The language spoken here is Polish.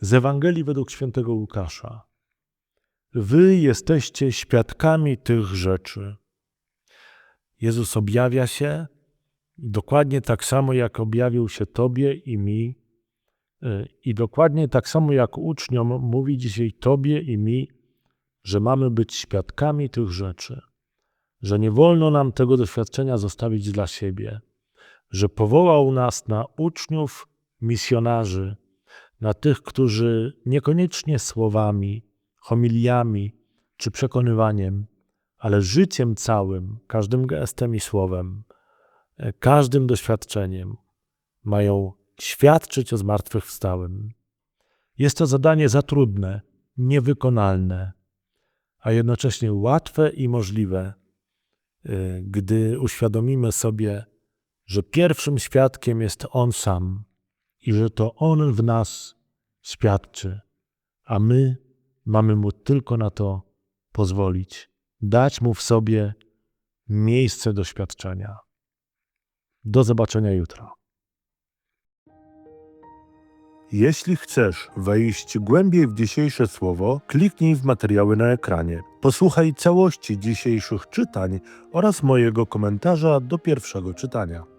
z Ewangelii według świętego Łukasza. Wy jesteście świadkami tych rzeczy. Jezus objawia się dokładnie tak samo, jak objawił się Tobie i mi, y, i dokładnie tak samo, jak uczniom mówi dzisiaj Tobie i mi, że mamy być świadkami tych rzeczy, że nie wolno nam tego doświadczenia zostawić dla siebie, że powołał nas na uczniów, misjonarzy, na tych, którzy niekoniecznie słowami, homiliami czy przekonywaniem, ale życiem całym, każdym gestem i słowem, e, każdym doświadczeniem mają świadczyć o zmartwychwstałym. Jest to zadanie za trudne, niewykonalne, a jednocześnie łatwe i możliwe, y, gdy uświadomimy sobie, że pierwszym świadkiem jest On sam i że to On w nas świadczy, a my mamy Mu tylko na to pozwolić, dać Mu w sobie miejsce doświadczenia. Do zobaczenia jutro. Jeśli chcesz wejść głębiej w dzisiejsze słowo, kliknij w materiały na ekranie. Posłuchaj całości dzisiejszych czytań oraz mojego komentarza do pierwszego czytania.